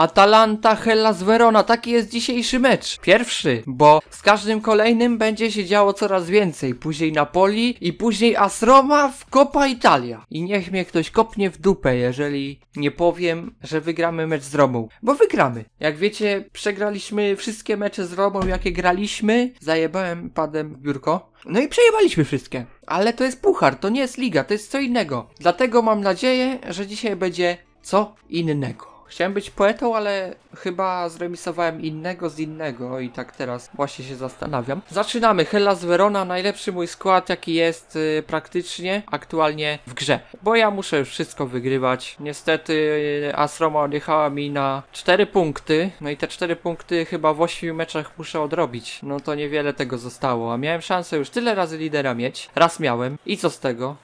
Atalanta Hellas Verona, taki jest dzisiejszy mecz. Pierwszy, bo z każdym kolejnym będzie się działo coraz więcej. Później Napoli i później AS Roma w Coppa Italia. I niech mnie ktoś kopnie w dupę, jeżeli nie powiem, że wygramy mecz z Romą. Bo wygramy. Jak wiecie, przegraliśmy wszystkie mecze z Romą, jakie graliśmy. Zajebałem padem biurko. No i przejebaliśmy wszystkie. Ale to jest puchar, to nie jest liga, to jest co innego. Dlatego mam nadzieję, że dzisiaj będzie co innego. Chciałem być poetą, ale chyba zremisowałem innego z innego i tak teraz właśnie się zastanawiam. Zaczynamy. Hellas Verona, najlepszy mój skład, jaki jest y, praktycznie aktualnie w grze. Bo ja muszę już wszystko wygrywać. Niestety y, AS Roma odjechała mi na 4 punkty. No i te 4 punkty chyba w 8 meczach muszę odrobić. No to niewiele tego zostało. A miałem szansę już tyle razy lidera mieć. Raz miałem. I co z tego?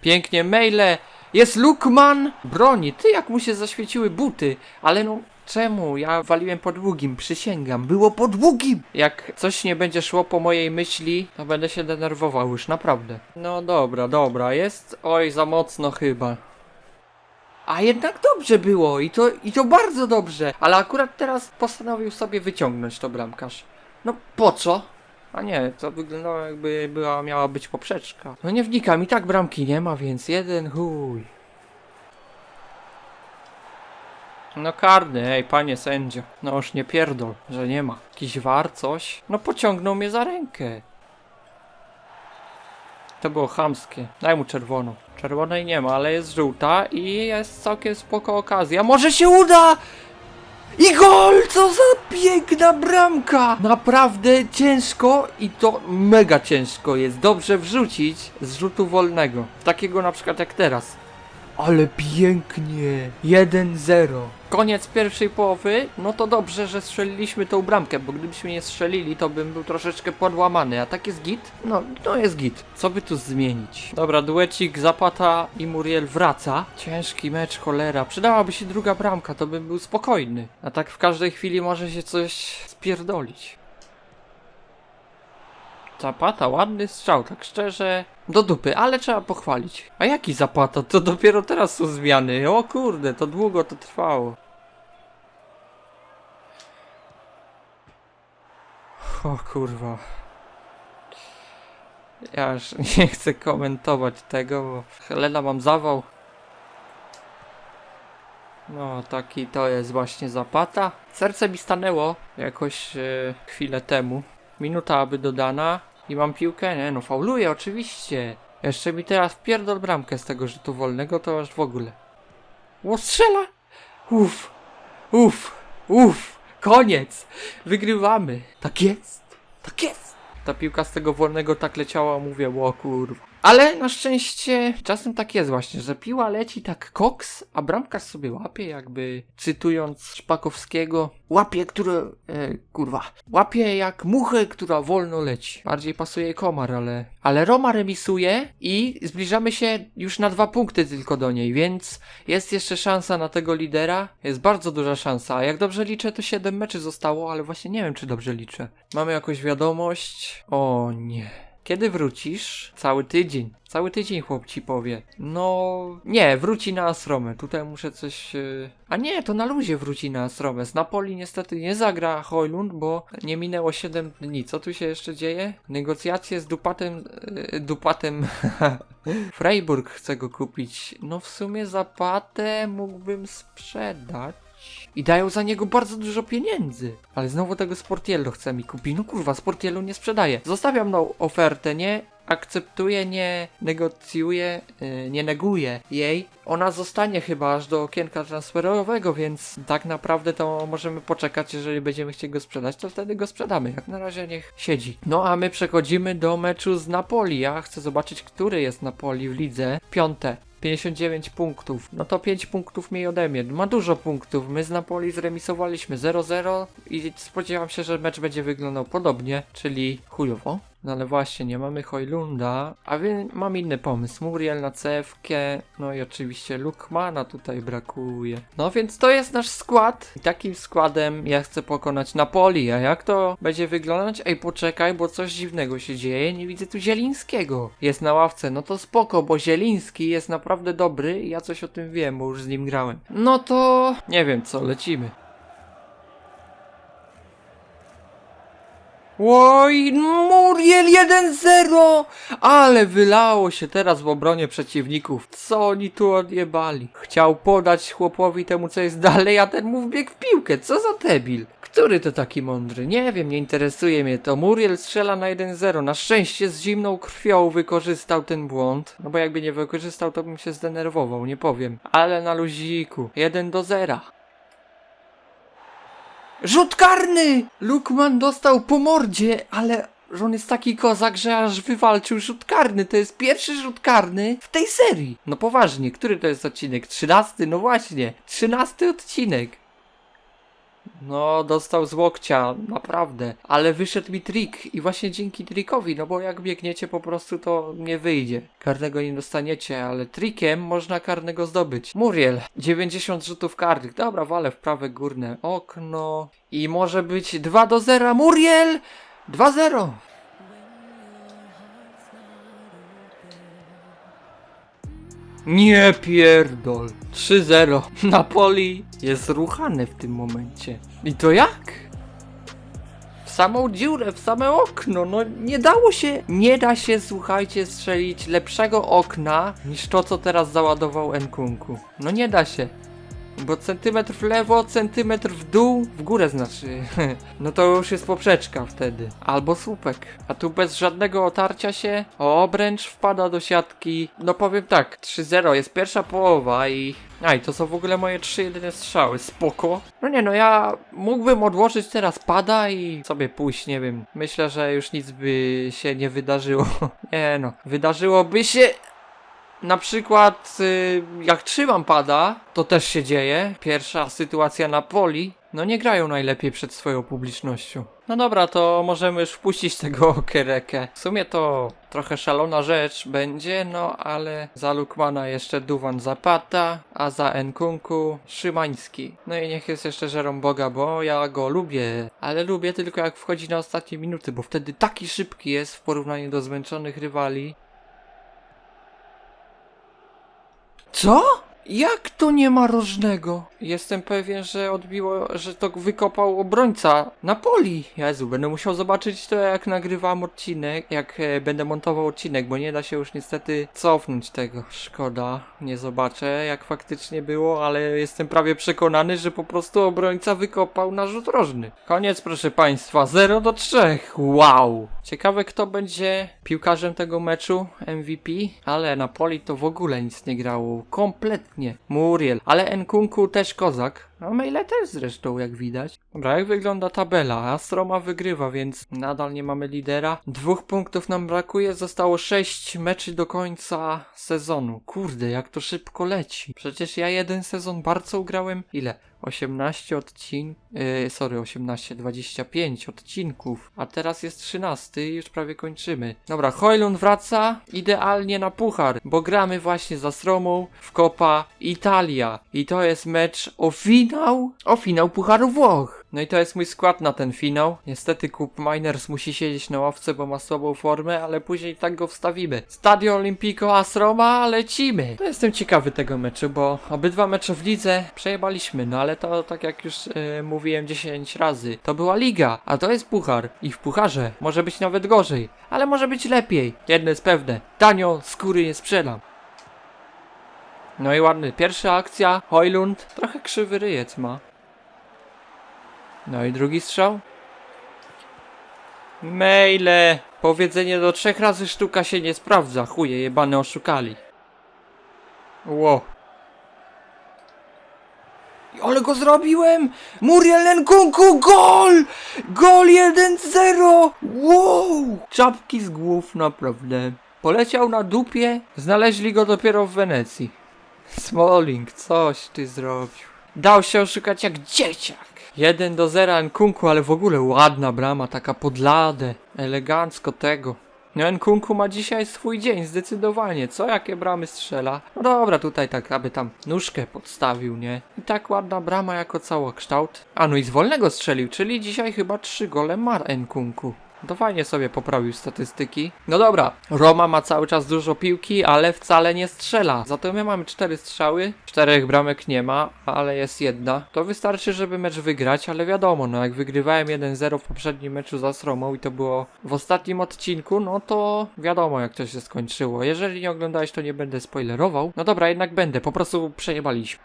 Pięknie, maile. Jest Lukman! Broni, ty jak mu się zaświeciły buty. Ale no, czemu? Ja waliłem po długim, przysięgam. Było po długim! Jak coś nie będzie szło po mojej myśli, to będę się denerwował już, naprawdę. No dobra, dobra, jest... Oj, za mocno chyba. A jednak dobrze było i to, i to bardzo dobrze. Ale akurat teraz postanowił sobie wyciągnąć to bramkarz. No po co? A nie, to wyglądało jakby była, miała być poprzeczka. No nie wnikam, i tak bramki nie ma, więc jeden chuj. No karny, ej panie sędzio. No już nie pierdol, że nie ma. Jakiś war, coś? No pociągnął mnie za rękę. To było chamskie. Daj mu czerwoną. Czerwonej nie ma, ale jest żółta i jest całkiem spoko okazja. Może się uda! I gol! Co za piękna bramka! Naprawdę ciężko i to mega ciężko jest dobrze wrzucić z rzutu wolnego. Takiego na przykład jak teraz. Ale pięknie! 1-0. Koniec pierwszej połowy, no to dobrze, że strzeliliśmy tą bramkę, bo gdybyśmy nie strzelili, to bym był troszeczkę podłamany, a tak jest git? No, no jest git. Co by tu zmienić? Dobra, duecik Zapata i Muriel wraca. Ciężki mecz, cholera. Przydałaby się druga bramka, to bym był spokojny. A tak w każdej chwili może się coś spierdolić. Zapata, ładny strzał, tak szczerze. Do dupy, ale trzeba pochwalić. A jaki Zapata? To dopiero teraz są zmiany. O kurde, to długo to trwało. O kurwa. Ja już nie chcę komentować tego, bo Helena mam zawał. No, taki to jest właśnie Zapata. Serce mi stanęło jakoś e, chwilę temu. Minuta aby dodana i mam piłkę. Nie no, fauluję oczywiście. Jeszcze mi teraz wpierdol bramkę z tego rzutu wolnego, to aż w ogóle. O, strzela! Uff, uff, uff, koniec! Wygrywamy. Tak jest, tak jest. Ta piłka z tego wolnego tak leciała, mówię, o kurwa. Ale na szczęście czasem tak jest właśnie, że piła leci tak koks, a bramkarz sobie łapie, jakby cytując Szpakowskiego, łapie, które, e, kurwa, łapie jak muchę, która wolno leci. Bardziej pasuje komar, ale, ale Roma remisuje i zbliżamy się już na dwa punkty tylko do niej, więc jest jeszcze szansa na tego lidera, jest bardzo duża szansa, a jak dobrze liczę, to 7 meczy zostało, ale właśnie nie wiem, czy dobrze liczę. Mamy jakąś wiadomość? O nie. Kiedy wrócisz? Cały tydzień. Cały tydzień chłop ci powie. No, nie, wróci na Asromę. Tutaj muszę coś... Yy... A nie, to na luzie wróci na Asromę. Z Napoli niestety nie zagra Hojlund, bo nie minęło 7 dni. Co tu się jeszcze dzieje? Negocjacje z Dupatem... Yy, Dupatem... Freiburg chce go kupić. No w sumie Zapatę mógłbym sprzedać. I dają za niego bardzo dużo pieniędzy. Ale znowu tego Sportiello chce mi kupić. No kurwa, Sportiello nie sprzedaje. Zostawiam tą ofertę, nie akceptuję, nie negocjuję, yy, nie neguję jej. Ona zostanie chyba aż do okienka transferowego, więc tak naprawdę to możemy poczekać, jeżeli będziemy chcieli go sprzedać, to wtedy go sprzedamy. Jak na razie niech siedzi. No a my przechodzimy do meczu z Napoli. Ja chcę zobaczyć, który jest Napoli w lidze. Piąte. 59 punktów. No to 5 punktów mniej ode mnie. Ma dużo punktów. My z Napoli zremisowaliśmy 0-0 i spodziewam się, że mecz będzie wyglądał podobnie, czyli chujowo. No ale właśnie, nie mamy Hojlunda, a więc mam inny pomysł. Muriel na cewkę, no i oczywiście Lukmana tutaj brakuje. No więc to jest nasz skład. I takim składem ja chcę pokonać Napoli, a jak to będzie wyglądać? Ej, poczekaj, bo coś dziwnego się dzieje. Nie widzę tu Zielińskiego. Jest na ławce, no to spoko, bo Zieliński jest naprawdę dobry i ja coś o tym wiem, bo już z nim grałem. No to nie wiem co, lecimy. Oj, Muriel 1-0! Ale wylało się teraz w obronie przeciwników. Co oni tu odjebali? Chciał podać chłopowi temu, co jest dalej, a ten mu wbiegł w piłkę. Co za debil? Który to taki mądry? Nie wiem, nie interesuje mnie to. Muriel strzela na 1-0. Na szczęście z zimną krwią wykorzystał ten błąd. No bo jakby nie wykorzystał, to bym się zdenerwował, nie powiem. Ale na luziku. 1 do 0. Rzut karny! Lukman dostał po mordzie, ale on jest taki kozak, że aż wywalczył rzut karny. To jest pierwszy rzut karny w tej serii. No poważnie, który to jest odcinek? Trzynasty? No właśnie, trzynasty odcinek. No, dostał z łokcia, naprawdę. Ale wyszedł mi trik i właśnie dzięki trikowi, no bo jak biegniecie po prostu to nie wyjdzie. Karnego nie dostaniecie, ale trikiem można karnego zdobyć. Muriel, 90 rzutów karnych. Dobra, walę w prawe górne okno. I może być 2 do 0. Muriel! 2-0. Nie pierdol. 3-0. Napoli jest ruchany w tym momencie. I to jak? W samą dziurę, w same okno. No nie dało się. Nie da się, słuchajcie, strzelić lepszego okna niż to, co teraz załadował Nkunku. No nie da się. Bo centymetr w lewo, centymetr w dół, w górę znaczy. No to już jest poprzeczka wtedy. Albo słupek. A tu bez żadnego otarcia się o obręcz wpada do siatki. No powiem tak, 3-0 jest pierwsza połowa i... Aj, to są w ogóle moje trzy jedyne strzały, spoko. No nie no, ja mógłbym odłożyć teraz pada i sobie pójść, nie wiem. Myślę, że już nic by się nie wydarzyło. Nie no, wydarzyłoby się na przykład y, jak trzymam pada, to też się dzieje. Pierwsza sytuacja na poli. No nie grają najlepiej przed swoją publicznością. No dobra, to możemy już wpuścić tego okerekę. W sumie to trochę szalona rzecz będzie, no ale za Lukmana jeszcze Duwan Zapata, a za Nkunku Szymański. No i niech jest jeszcze Żerom Boga, bo ja go lubię, ale lubię tylko jak wchodzi na ostatnie minuty, bo wtedy taki szybki jest w porównaniu do zmęczonych rywali. Co? Jak to nie ma rożnego? Jestem pewien, że odbiło, że to wykopał obrońca na poli. Jezu, będę musiał zobaczyć to jak nagrywam odcinek, jak e, będę montował odcinek, bo nie da się już niestety cofnąć tego. Szkoda, nie zobaczę jak faktycznie było, ale jestem prawie przekonany, że po prostu obrońca wykopał na rzut rożny. Koniec proszę państwa, 0 do 3. Wow! Ciekawe kto będzie piłkarzem tego meczu, MVP, ale na poli to w ogóle nic nie grało, kompletnie. Muriel, ale Nkunku też kozak. A maile też zresztą, jak widać. Dobra, jak wygląda tabela? Astroma wygrywa, więc nadal nie mamy lidera. Dwóch punktów nam brakuje, zostało sześć meczy do końca sezonu. Kurde, jak to szybko leci. Przecież ja jeden sezon bardzo grałem. Ile? 18 odcinków, yy, sorry, 18, 25 odcinków, a teraz jest 13 i już prawie kończymy. Dobra, Hojlund wraca idealnie na puchar, bo gramy właśnie za Sromą w Copa Italia i to jest mecz o finał, o finał Pucharu Włoch. No i to jest mój skład na ten finał. Niestety Kup Miners musi siedzieć na ławce, bo ma słabą formę, ale później tak go wstawimy. Stadio Olimpico AS Roma, lecimy! To jestem ciekawy tego meczu, bo obydwa mecze w lidze przejebaliśmy, no ale to tak jak już e, mówiłem 10 razy, to była liga, a to jest puchar. I w pucharze może być nawet gorzej, ale może być lepiej. Jedno jest pewne, tanio skóry nie sprzedam. No i ładny, pierwsza akcja, Hojlund, trochę krzywy ryjec ma. No i drugi strzał. Maile! Powiedzenie do trzech razy sztuka się nie sprawdza. Chuje jebane oszukali. Ło. Ale go zrobiłem! Muriel Nkunku, gol! Gol 1-0! Wow! Czapki z głów, naprawdę. Poleciał na dupie, znaleźli go dopiero w Wenecji. Smalling, coś ty zrobił. Dał się oszukać jak dzieciak. 1 do 0 Nkunku, ale w ogóle ładna brama, taka podladę. Elegancko tego. No Nkunku ma dzisiaj swój dzień, zdecydowanie. Co jakie bramy strzela? No dobra, tutaj tak, aby tam nóżkę podstawił, nie? I tak ładna brama jako całokształt. A no i z wolnego strzelił, czyli dzisiaj chyba 3 gole ma Nkunku. To fajnie sobie poprawił statystyki. No dobra, Roma ma cały czas dużo piłki, ale wcale nie strzela. Za to my mamy cztery strzały, czterech bramek nie ma, ale jest jedna. To wystarczy, żeby mecz wygrać, ale wiadomo, no jak wygrywałem 1-0 w poprzednim meczu za Romą i to było w ostatnim odcinku, no to wiadomo jak to się skończyło. Jeżeli nie oglądałeś, to nie będę spoilerował. No dobra, jednak będę, po prostu przejebaliśmy.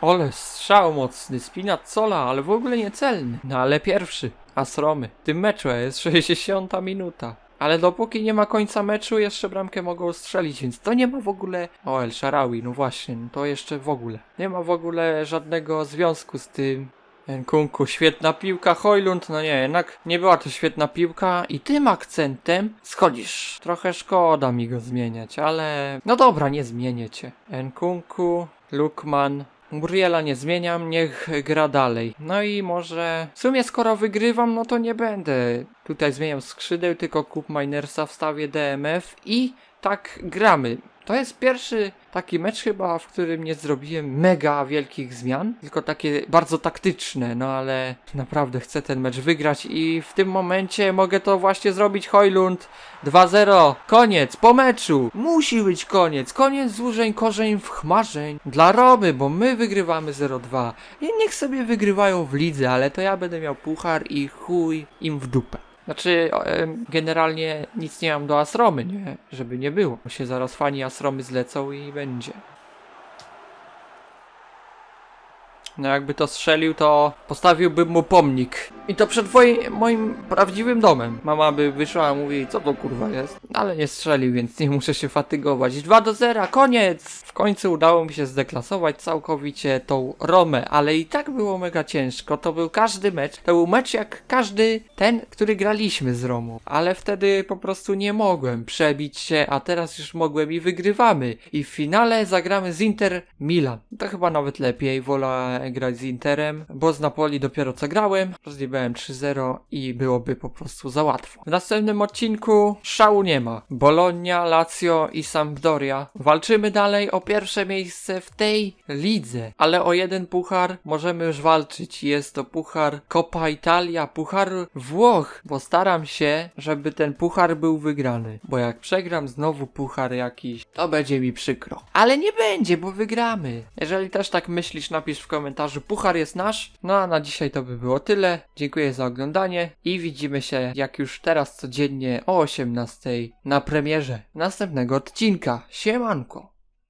Ole, strzał mocny, Spinazzola, ale w ogóle niecelny. No ale pierwszy, Asromy. W tym meczu jest 60 minuta. Ale dopóki nie ma końca meczu, jeszcze bramkę mogą strzelić, więc to nie ma w ogóle... O, El Sharawi, no właśnie, no to jeszcze w ogóle. Nie ma w ogóle żadnego związku z tym. Nkunku, świetna piłka, Hojlund, no nie, jednak nie była to świetna piłka i tym akcentem schodzisz. Trochę szkoda mi go zmieniać, ale... No dobra, nie zmienię cię. Nkunku, Lukman, Muriela nie zmieniam, niech gra dalej. No i może... W sumie skoro wygrywam, no to nie będę tutaj zmieniał skrzydeł, tylko kup Minersa wstawię DMF i tak gramy. To jest pierwszy taki mecz chyba, w którym nie zrobiłem mega wielkich zmian, tylko takie bardzo taktyczne, no ale naprawdę chcę ten mecz wygrać i w tym momencie mogę to właśnie zrobić Hojlund 2-0, koniec, po meczu, musi być koniec, koniec złużeń, korzeń w chmarzeń dla Romy, bo my wygrywamy 0-2 i niech sobie wygrywają w lidze, ale to ja będę miał puchar i chuj im w dupę. Znaczy, generalnie nic nie mam do Asromy, nie? Żeby nie było. Się zaraz fani Asromy zlecą i będzie. No jakby to strzelił, to postawiłbym mu pomnik. I to przed moim prawdziwym domem. Mama by wyszła i mówi, co to kurwa jest? Ale nie strzelił, więc nie muszę się fatygować. 2 do 0, koniec! W końcu udało mi się zdeklasować całkowicie tą Romę, ale i tak było mega ciężko. To był każdy mecz. To był mecz jak każdy ten, który graliśmy z Romą. Ale wtedy po prostu nie mogłem przebić się, a teraz już mogłem i wygrywamy. I w finale zagramy z Inter Milan. To chyba nawet lepiej, wolę grać z Interem, bo z Napoli dopiero co grałem. Rozjebałem 3-0 i byłoby po prostu za łatwo. W następnym odcinku szału nie ma. Bologna, Lazio i Sampdoria. Walczymy dalej o pierwsze miejsce w tej lidze, ale o jeden puchar możemy już walczyć. Jest to puchar Coppa Italia, puchar Włoch, bo staram się, żeby ten puchar był wygrany. Bo jak przegram znowu puchar jakiś, to będzie mi przykro. Ale nie będzie, bo wygramy. Jeżeli też tak myślisz, napisz w komentarzu, puchar jest nasz. No a na dzisiaj to by było tyle. Dziękuję za oglądanie i widzimy się jak już teraz codziennie o 18 na premierze następnego odcinka. Siemanko!